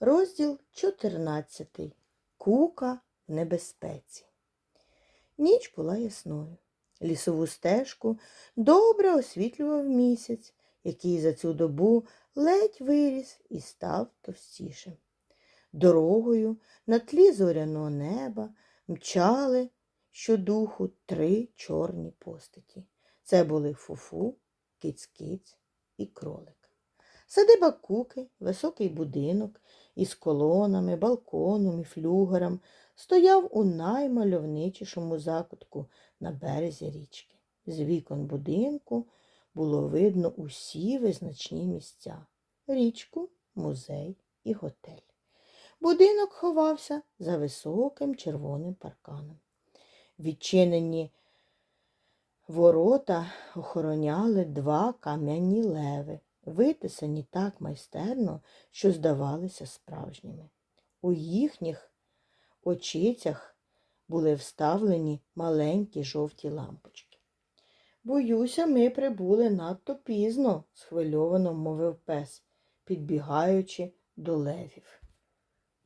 Розділ 14. Кука в небезпеці. Ніч була ясною. Лісову стежку добре освітлював місяць, який за цю добу ледь виріс і став товстішим. Дорогою на тлі зоряного неба мчали щодуху три чорні постаті. Це були фуфу, киць-киць і кролик. Садиба куки, високий будинок із колонами, балконом і флюгером стояв у наймальовничішому закутку на березі річки. З вікон будинку було видно усі визначні місця річку, музей і готель. Будинок ховався за високим червоним парканом. Відчинені ворота охороняли два кам'яні леви, витисані так майстерно, що здавалися справжніми. У їхніх очицях були вставлені маленькі жовті лампочки. Боюся, ми прибули надто пізно, схвильовано мовив пес, підбігаючи до левів.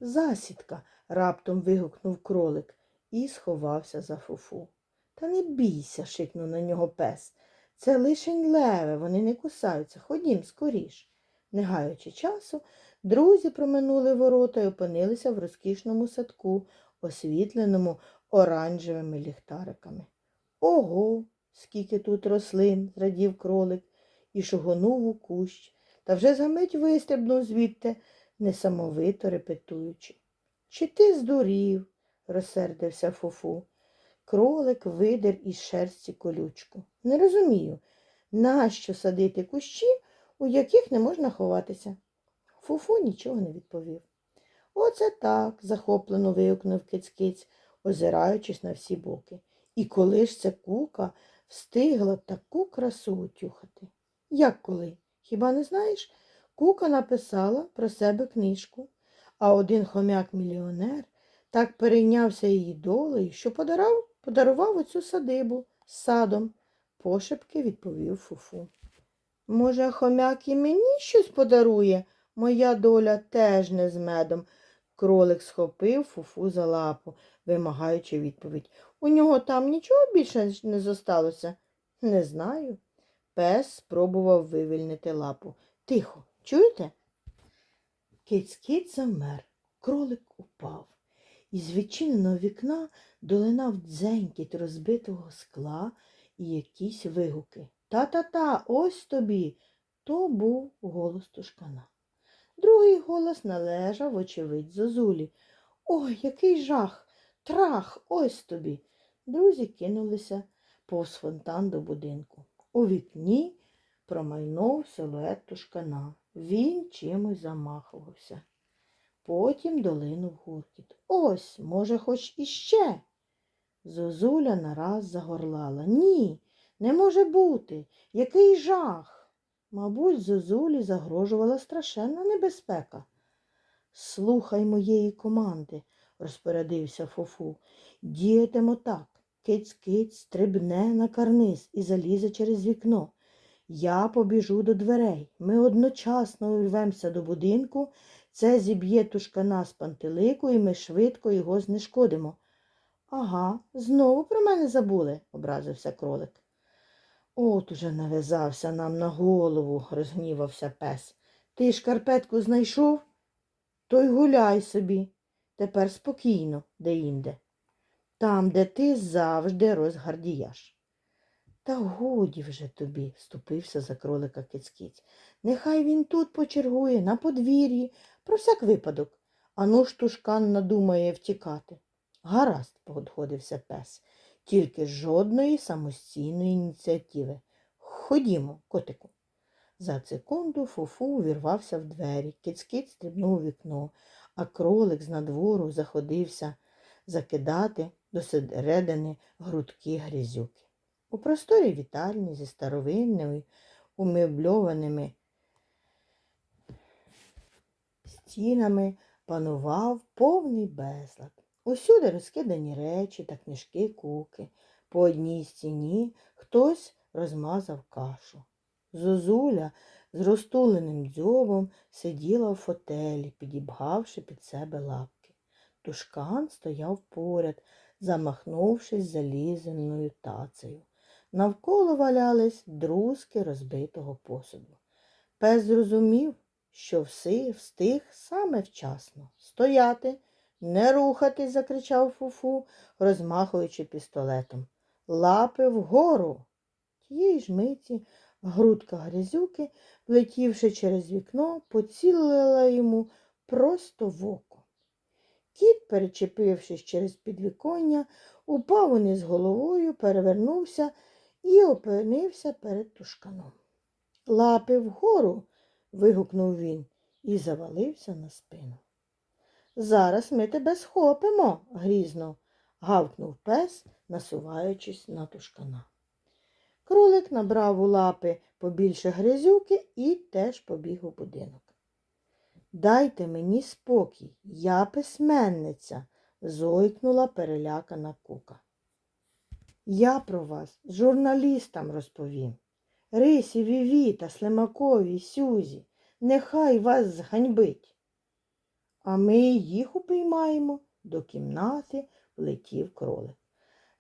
Засідка, раптом вигукнув кролик і сховався за фуфу. Та не бійся, шикнув на нього пес. Це лишень леви, вони не кусаються. Ходім скоріш. Не гаючи часу, друзі проминули ворота і опинилися в розкішному садку, освітленому оранжевими ліхтариками. Ого, скільки тут рослин, зрадів кролик і шугонув у кущ, та вже за мить вистрибнув звідти, несамовито репетуючи. Чи ти здурів? розсердився Фуфу. Кролик видер із шерсті колючку. Не розумію, нащо садити кущі, у яких не можна ховатися. Фуфу нічого не відповів. Оце так, захоплено вигукнув киць-киць, озираючись на всі боки. І коли ж це кука встигла таку красу утюхати? Як коли? Хіба не знаєш? Кука написала про себе книжку, а один хомяк-мільйонер так перейнявся її долею, що подарав, подарував оцю садибу з садом, пошепки відповів Фуфу. Може, хомяк і мені щось подарує? Моя доля теж не з медом. Кролик схопив Фуфу за лапу, вимагаючи відповідь. У нього там нічого більше не зосталося? Не знаю. Пес спробував вивільнити лапу. Тихо, чуєте? Киць-киць замер, кролик упав. Із відчиненого вікна долинав дзенькіт розбитого скла і якісь вигуки. Та-та-та, ось тобі. То був голос тушкана. Другий голос належав, очевидь, зозулі. Ой, який жах! Трах, ось тобі. Друзі кинулися повз фонтан до будинку. У вікні промайнув силует тушкана. Він чимось замахувався. Потім долинув гуркіт. Ось, може, хоч іще. Зозуля нараз загорлала. Ні, не може бути. Який жах. Мабуть, зозулі загрожувала страшенна небезпека. Слухай моєї команди, розпорядився Фофу. Діятимо так. Киць-киць стрибне на карниз і залізе через вікно. Я побіжу до дверей. Ми одночасно урвемося до будинку, це зіб'є тушкана з пантелику, і ми швидко його знешкодимо. Ага, знову про мене забули, образився кролик. От уже нав'язався нам на голову, розгнівався пес. Ти шкарпетку знайшов? То й гуляй собі. Тепер спокійно, де-інде. Там, де ти завжди розгардіяш. Та годі вже тобі, ступився за кролика кицькіць. Нехай він тут почергує, на подвір'ї, про всяк випадок. Ану ж тушкан надумає втікати. Гаразд, погодився пес, тільки жодної самостійної ініціативи. Ходімо, котику. За секунду Фуфу увірвався в двері, кицькіць стрибнув у вікно, а кролик з надвору заходився закидати до середини грудки грязюки. У просторі вітальні зі старовинними умебльованими стінами панував повний безлад. Усюди розкидані речі та книжки куки. По одній стіні хтось розмазав кашу. Зозуля з розтуленим дзьобом сиділа в фотелі, підібгавши під себе лапки. Тушкан стояв поряд, замахнувшись залізаною тацею. Навколо валялись друзки розбитого посуду. Пес зрозумів, що все встиг саме вчасно. Стояти, не рухатись, закричав Фуфу, розмахуючи пістолетом. Лапи вгору. Тієї ж миті грудка грязюки, влетівши через вікно, поцілила йому просто в око. Кіт, перечепившись через підвіконня, упав униз головою, перевернувся і опинився перед тушканом. Лапи вгору. Вигукнув він і завалився на спину. Зараз ми тебе схопимо, грізно, гавкнув пес, насуваючись на тушкана. Кролик набрав у лапи побільше грязюки і теж побіг у будинок. Дайте мені спокій, я письменниця, зойкнула перелякана кука. Я про вас журналістам розповім. Рисі, Віві та Слимакові, Сюзі, нехай вас зганьбить. А ми їх упіймаємо, до кімнати влетів кролик.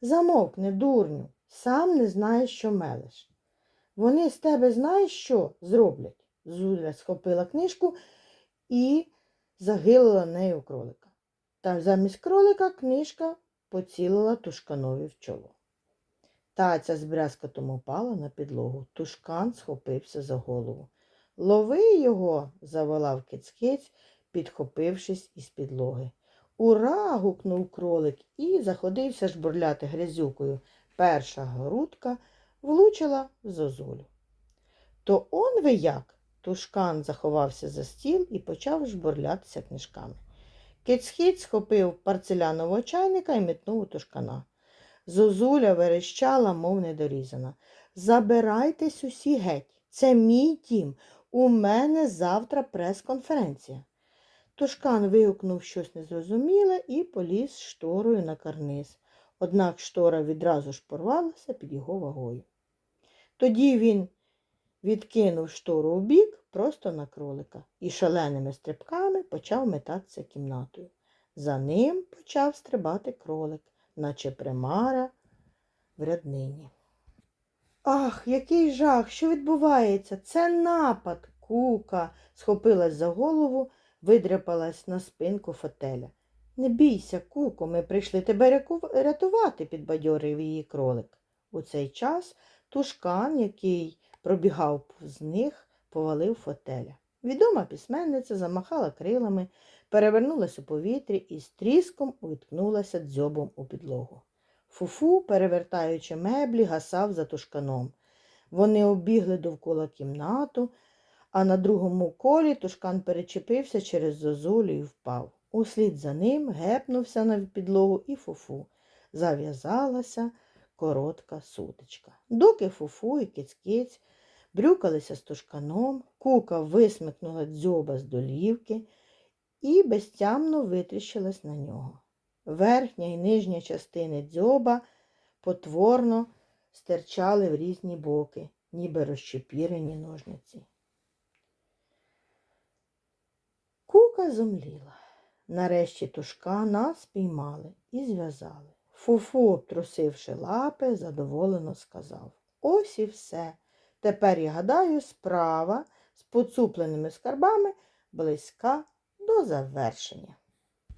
Замовкни, дурню, сам не знаєш, що мелеш. Вони з тебе знаєш, що зроблять? Зуля схопила книжку і загилила нею кролика. Та замість кролика книжка поцілила тушканові в чоло. Таця з брязкотом упала на підлогу. Тушкан схопився за голову. Лови його, заволав кицькиць, підхопившись із підлоги. Ура. гукнув кролик і заходився жбурляти грязюкою. Перша грудка влучила в зозулю. То он ви як? Тушкан заховався за стіл і почав жбурлятися книжками. Кицхіць схопив парцелянового чайника і метнув у тушкана. Зозуля верещала, мов недорізана. Забирайтесь усі геть. Це мій дім. У мене завтра прес-конференція. Тушкан вигукнув щось незрозуміле і поліз шторою на карниз. Однак штора відразу ж порвалася під його вагою. Тоді він відкинув штору у бік просто на кролика і шаленими стрибками почав метатися кімнатою. За ним почав стрибати кролик, наче примара в ряднині. Ах, який жах! Що відбувається? Це напад. Кука схопилась за голову, видряпалась на спинку фотеля. Не бійся, куко, ми прийшли тебе рятувати, підбадьорив її кролик. У цей час тушкан, який пробігав повз них, повалив фотеля. Відома письменниця замахала крилами, перевернулась у повітрі і з тріском увіткнулася дзьобом у підлогу. Фуфу, перевертаючи меблі, гасав за тушканом. Вони обігли довкола кімнату, а на другому колі тушкан перечепився через зозулю і впав. Услід за ним гепнувся на підлогу і фуфу. Зав'язалася коротка сутичка. Доки фуфу і киць-киць брюкалися з тушканом, кука висмикнула дзьоба з долівки і безтямно витріщилась на нього. Верхня і нижня частини дзьоба потворно стирчали в різні боки, ніби розчепірені ножниці. Кука зомліла. Нарешті тушкана спіймали і зв'язали. Фуфу, обтрусивши лапи, задоволено сказав Ось і все. Тепер, я гадаю, справа з поцупленими скарбами близька до завершення.